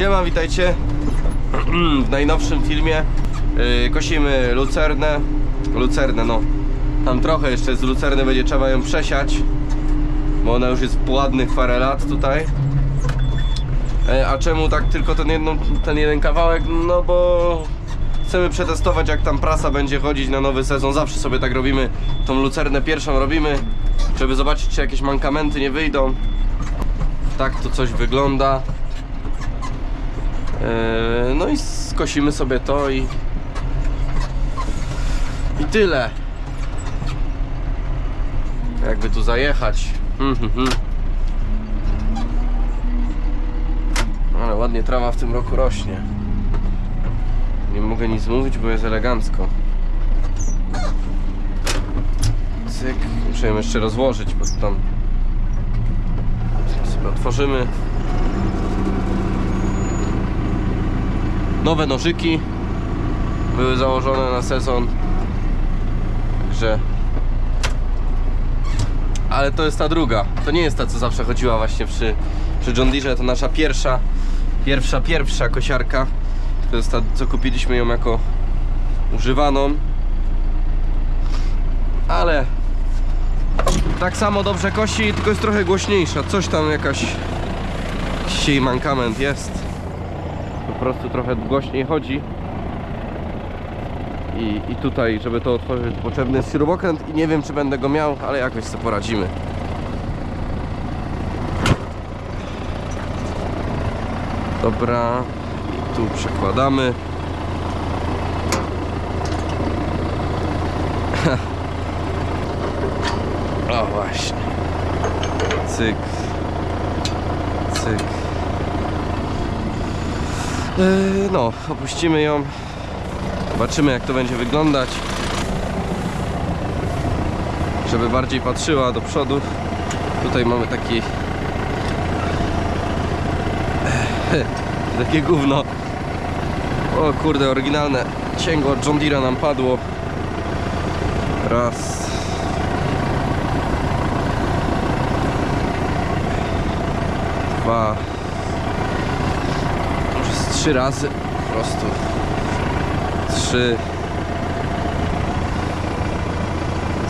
Siema, witajcie w najnowszym filmie. Yy, kosimy lucernę. Lucernę, no. Tam trochę jeszcze z lucerny będzie trzeba ją przesiać, bo ona już jest ładnych parę lat tutaj. E, A czemu tak tylko ten, jedną, ten jeden kawałek? No bo chcemy przetestować jak tam prasa będzie chodzić na nowy sezon. Zawsze sobie tak robimy. Tą lucernę pierwszą robimy, żeby zobaczyć czy jakieś mankamenty nie wyjdą. Tak to coś wygląda. E, No i skosimy sobie to i i tyle. Jakby tu zajechać. Mhm, mhm. Ale ładnie trawa w tym roku rośnie. Nie mogę nic mówić, bo jest elegancko. Cyk. Muszę ją jeszcze rozłożyć, bo tam sobie otworzymy. Nowe nożyki były założone na sezon. Także ale to jest ta druga. To nie jest ta, co zawsze chodziła właśnie przy, przy John Deere. To nasza pierwsza, pierwsza, pierwsza kosiarka. To jest ta, co kupiliśmy ją jako używaną. Ale tak samo dobrze kosi, tylko jest trochę głośniejsza. Coś tam jakaś jej mankament jest. Prostu trochę głośniej chodzi. I, I tutaj, żeby to otworzyć, potrzebny jest śrubokręt i nie wiem, czy będę go miał, ale jakoś sobie poradzimy. Dobra, i tu przekładamy. O właśnie. Cyk. Yy, no, opuścimy ją. Zobaczymy jak to będzie wyglądać. Żeby bardziej patrzyła do przodu. Tutaj mamy taki takie gówno. O kurde, oryginalne cięgo John Deere'a nam padło. Raz. Dwa. Trzy razy po prostu trzy.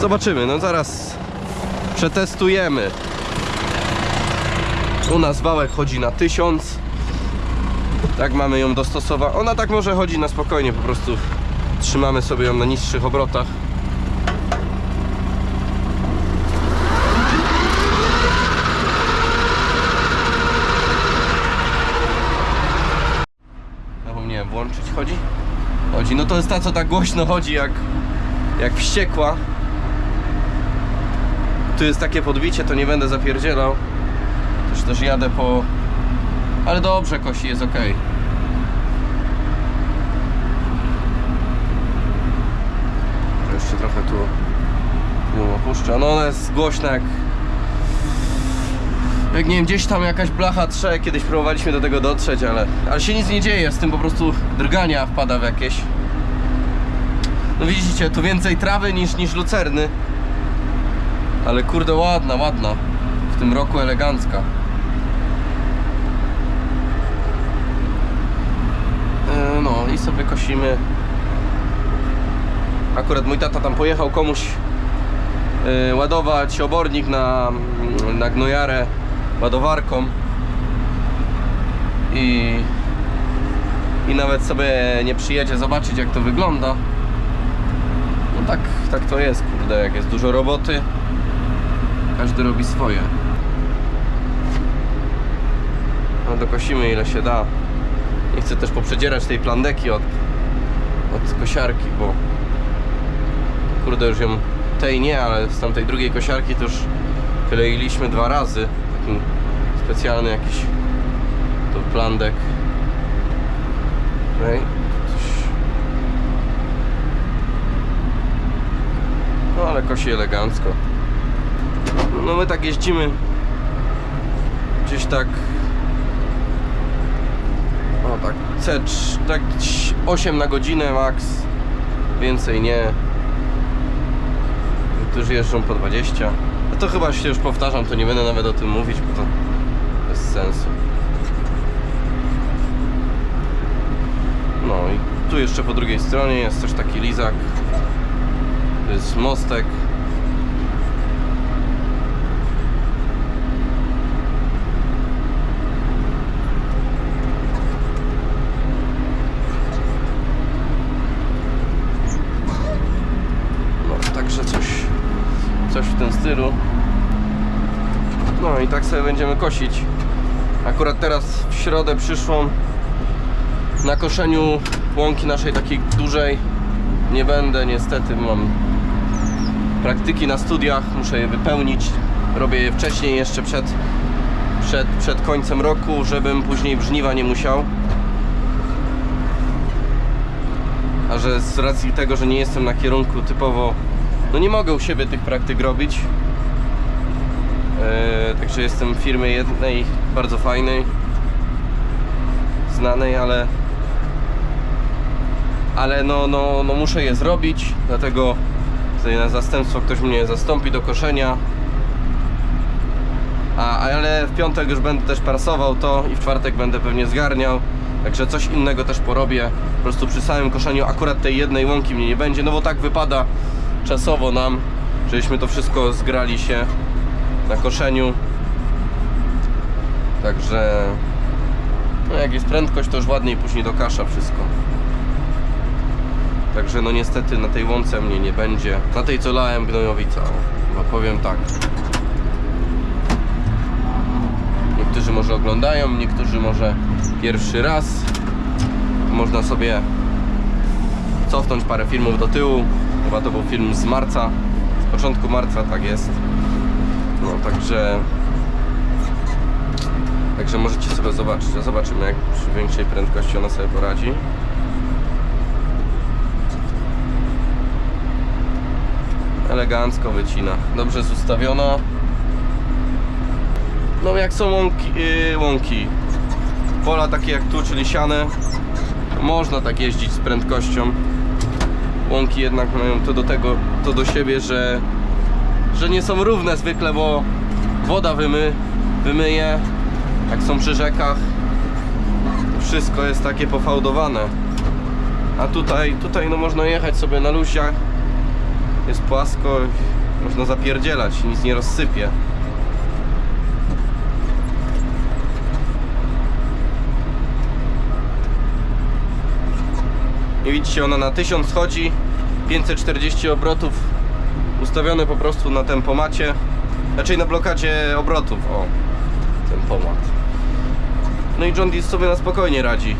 Zobaczymy, no zaraz przetestujemy. U nas wałek chodzi na 1000. Tak mamy ją dostosować. Ona tak może chodzi na spokojnie, po prostu trzymamy sobie ją na niższych obrotach. Chodzi? Chodzi. No to jest ta, co tak głośno chodzi, jak, jak wściekła. Tu jest takie podbicie, to nie będę zapierdzielał. Też też jadę po... Ale dobrze, kosi jest ok. Jeszcze trochę tu ją opuszczę. No ona jest głośna jak... Jak nie wiem, gdzieś tam jakaś blacha trze, kiedyś próbowaliśmy do tego dotrzeć, ale, ale się nic nie dzieje, z tym po prostu drgania wpada w jakieś. No widzicie, tu więcej trawy niż, niż lucerny. Ale kurde ładna, ładna. W tym roku elegancka. E, No i sobie kosimy. Akurat mój tata tam pojechał komuś e, ładować obornik na, na gnojarę ładowarką. I, I nawet sobie nie przyjedzie zobaczyć jak to wygląda. No tak, tak to jest, kurde, jak jest dużo roboty, każdy robi swoje. No dokosimy ile się da. Nie chcę też poprzedzierać tej plandeki od, od kosiarki, bo kurde już ją tej nie, ale z tamtej drugiej kosiarki to już kleiliśmy dwa razy. Taki specjalny jakiś to plandek. Coś No ale kosi elegancko. No my tak jeździmy gdzieś tak o tak C tak 8 na godzinę max więcej nie Niektórzy jeżdżą po 20 no to chyba się już powtarzam, to nie będę nawet o tym mówić, bo to bez sensu. No i tu jeszcze po drugiej stronie jest też taki lizak. To jest mostek. Sobie będziemy kosić. Akurat teraz w środę przyszłą na koszeniu łąki naszej takiej dużej nie będę niestety, mam praktyki na studiach, muszę je wypełnić. Robię je wcześniej jeszcze przed, przed, przed końcem roku, żebym później w żniwa nie musiał. A że z racji tego, że nie jestem na kierunku typowo, no nie mogę u siebie tych praktyk robić. Eee, także jestem w firmie jednej bardzo fajnej, znanej, ale ale no, no, no muszę je zrobić, dlatego tutaj na zastępstwo ktoś mnie zastąpi do koszenia. A, ale w piątek już będę też prasował to i w czwartek będę pewnie zgarniał. Także coś innego też porobię. Po prostu przy samym koszeniu akurat tej jednej łąki mnie nie będzie, no bo tak wypada czasowo nam, żeśmy to wszystko zgrali się na koszeniu. Także no jak jest prędkość, to już ładniej później do kasza wszystko. Także no niestety na tej łące mnie nie będzie. Na tej co lałem gnojowica, o, chyba powiem tak. Niektórzy może oglądają, niektórzy może pierwszy raz. Można sobie cofnąć parę filmów do tyłu. Chyba to był film z marca. Z początku marca tak jest. No także Także możecie sobie zobaczyć. A Zobaczymy jak przy większej prędkości ona sobie poradzi. Elegancko wycina. Dobrze jest ustawiona. No jak są łąki, yy, łąki. Pola takie jak tu, czyli siane. Można tak jeździć z prędkością. Łąki jednak mają to do tego, to do siebie, że, że nie są równe zwykle, bo woda wymy, wymyje. Jak są przy rzekach, wszystko jest takie pofałdowane. A tutaj, tutaj no można jechać sobie na luziach. Jest płasko, można zapierdzielać, nic nie rozsypie. I widzicie, ona na 1000 chodzi, 540 obrotów, ustawione po prostu na tempomacie, raczej na blokadzie obrotów, o, tempomat. No i John Deere sobie na spokojnie radzi.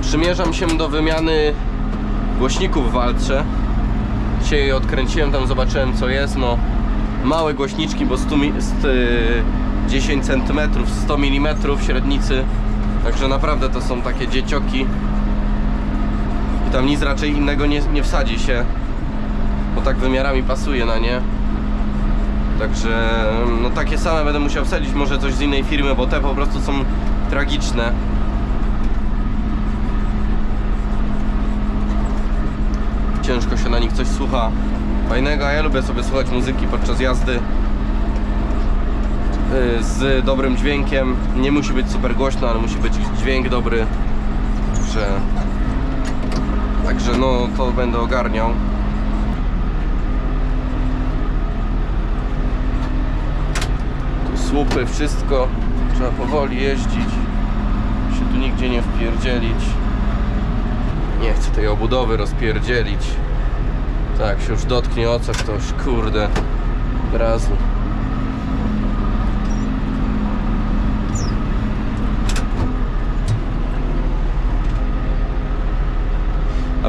Przymierzam się do wymiany głośników w walce. Dzisiaj je odkręciłem, tam zobaczyłem co jest, no małe głośniczki, bo 100, mi- st, y, 10 cm, 100 mm średnicy. Także naprawdę to są takie dziecioki. Tam nic raczej innego nie, nie wsadzi się. Bo tak wymiarami pasuje na nie. Także no takie same będę musiał wsadzić, może coś z innej firmy, bo te po prostu są tragiczne. Ciężko się na nich coś słucha fajnego, a ja lubię sobie słuchać muzyki podczas jazdy yy, z dobrym dźwiękiem. Nie musi być super głośno, ale musi być dźwięk dobry. Także, także no to będę ogarniał. Tu słupy, wszystko. Trzeba powoli jeździć. Się tu nigdzie nie wpierdzielić. Nie chcę tej obudowy rozpierdzielić. Tak, się już dotknie o coś, to już kurde. Od razu.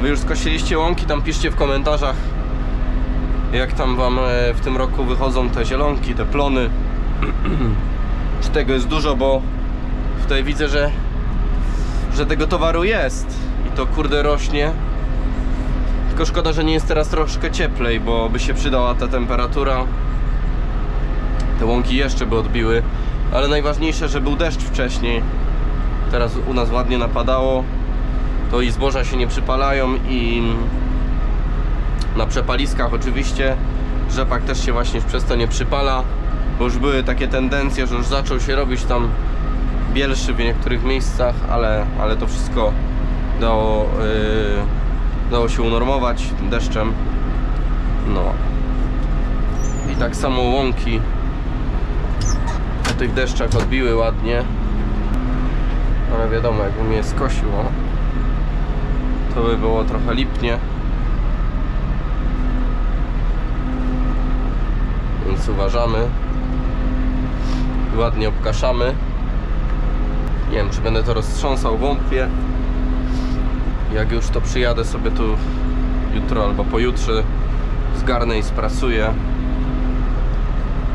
Wy już skosiliście łąki, tam piszcie w komentarzach jak tam wam e, w tym roku wychodzą te zielonki, te plony. Czy tego jest dużo, bo tutaj widzę, że że tego towaru jest i to kurde rośnie. Tylko szkoda, że nie jest teraz troszkę cieplej, bo by się przydała ta temperatura. Te łąki jeszcze by odbiły, ale najważniejsze, że był deszcz wcześniej. Teraz u nas ładnie napadało. To i zboża się nie przypalają i na przepaliskach oczywiście rzepak też się właśnie przez to nie przypala, bo już były takie tendencje, że już zaczął się robić tam bielszy w niektórych miejscach, ale, ale to wszystko dało, yy, dało się unormować deszczem. No. I tak samo łąki po tych deszczach odbiły ładnie. Ale wiadomo, jakby mnie skosiło, to by było trochę lipnie. Więc uważamy. Ładnie obkaszamy. Nie wiem, czy będę to roztrząsał wątpię. Jak już to przyjadę sobie tu jutro albo pojutrze zgarnę i sprasuję.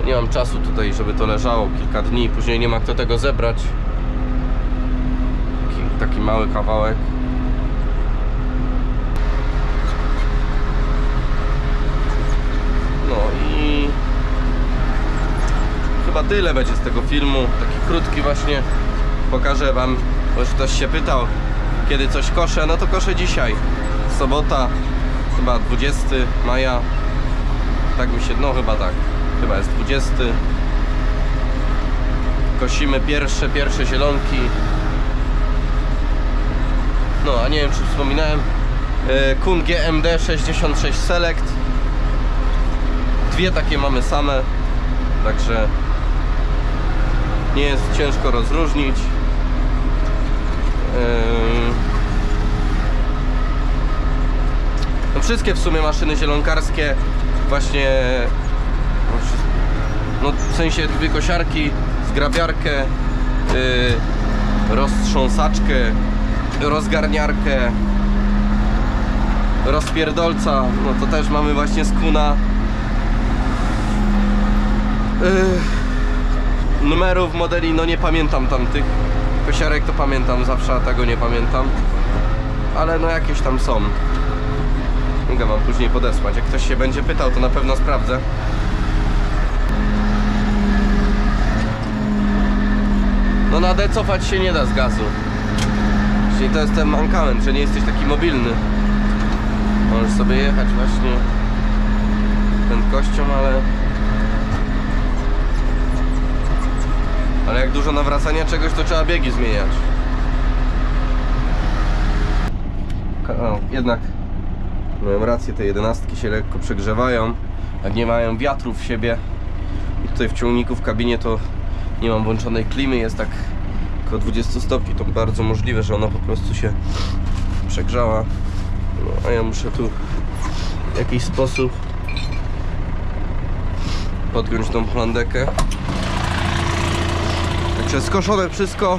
Nie mam czasu tutaj, żeby to leżało kilka dni, później nie ma kto tego zebrać. Taki, taki mały kawałek. No i chyba tyle będzie z tego filmu. Taki krótki właśnie. Pokażę wam, bo ktoś się pytał, kiedy coś koszę. No to koszę dzisiaj. Sobota, chyba 20 maja. Tak mi się, no chyba tak. Chyba jest 20. Kosimy pierwsze, pierwsze zielonki. No, a nie wiem czy wspominałem. e, Kun GMD 66 Select. Dwie takie mamy same. Także nie jest ciężko rozróżnić. No wszystkie w sumie maszyny zielonkarskie właśnie no, no w sensie dwie kosiarki, zgrabiarkę, yy, roztrząsaczkę, rozgarniarkę, rozpierdolca, no to też mamy właśnie z kuna. Yy, numerów modeli, no nie pamiętam tamtych. Kosiarek to pamiętam zawsze, a tego nie pamiętam. Ale no jakieś tam są. Mogę wam później podesłać. Jak ktoś się będzie pytał, to na pewno sprawdzę. No na D cofać się nie da z gazu. Czyli to jest ten mankament, że nie jesteś taki mobilny. Możesz sobie jechać właśnie prędkością, ale... Ale jak dużo nawracania czegoś, to trzeba biegi zmieniać. Ka- O, jednak miałem rację, te jedenastki się lekko przegrzewają, jak nie mają wiatru w siebie. I tutaj w ciągniku w kabinie to nie mam włączonej klimy, jest tak około 20 stopni, to bardzo możliwe, że ona po prostu się przegrzała. No, a ja muszę tu w jakiś sposób podpiąć tą plandekę. Także skoszone wszystko.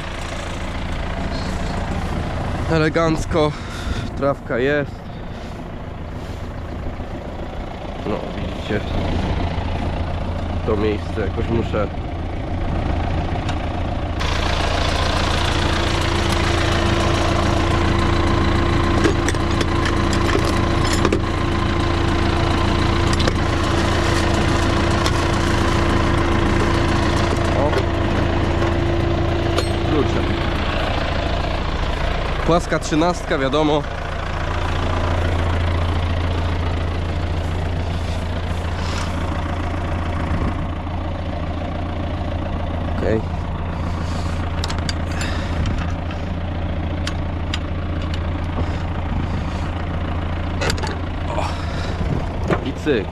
Elegancko. Trawka jest. No, widzicie. To miejsce jakoś muszę. O. Klucze. Płaska trzynastka, wiadomo. Okej. O. I cyk.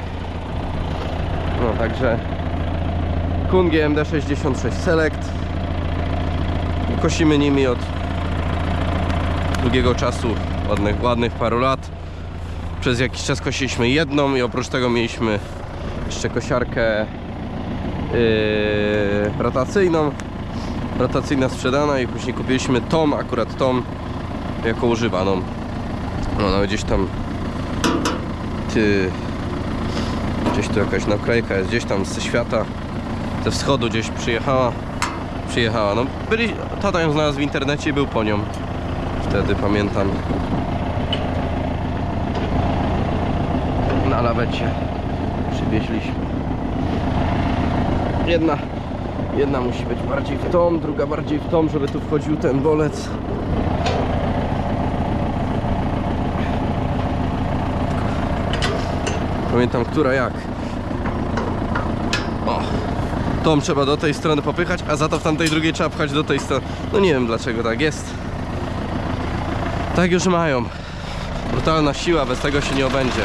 No także Kun GMD 66 Select. Kosimy nimi od długiego czasu, ładnych, ładnych paru lat. Przez jakiś czas kosiliśmy jedną i oprócz tego mieliśmy jeszcze kosiarkę yy, rotacyjną. Rotacyjna sprzedana i później kupiliśmy tą, akurat tą jako używaną. No, no gdzieś tam ty, gdzieś tu jakaś naklejka jest gdzieś tam ze świata ze wschodu gdzieś przyjechała przyjechała, no byli, tata ją znalazł w internecie i był po nią wtedy pamiętam na lawecie przywieźliśmy jedna jedna musi być bardziej w tą, druga bardziej w tą, żeby tu wchodził ten bolec pamiętam która jak o Tą trzeba do tej strony popychać, a za to w tamtej drugiej trzeba pchać do tej strony. No nie wiem dlaczego tak jest. Tak już mają. Brutalna siła, bez tego się nie obędzie.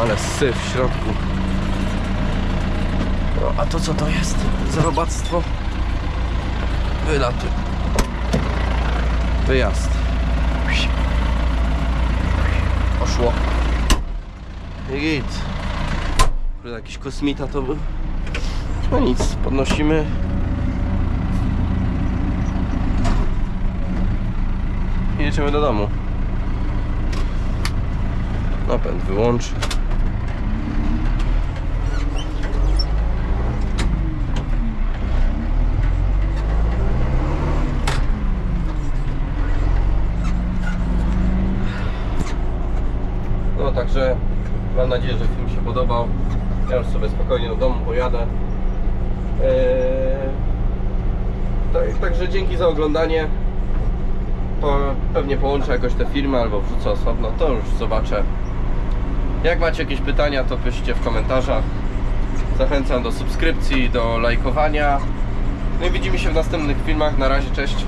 Ale syf w środku. No, a to co to jest? Za robactwo? Wylaty. Wyjazd. Poszło. I Git. Jakiś kosmita to był. No nic, podnosimy. I jedziemy do domu. Napęd wyłącz. No także mam nadzieję, że film się podobał. Ja już sobie spokojnie do domu pojadę. Eee, tak, także dzięki za oglądanie. Po, pewnie połączę jakoś te filmy albo wrzucę osobno, to już zobaczę. Jak macie jakieś pytania, to piszcie w komentarzach. Zachęcam do subskrypcji, do lajkowania. No i widzimy się w następnych filmach. Na razie, cześć.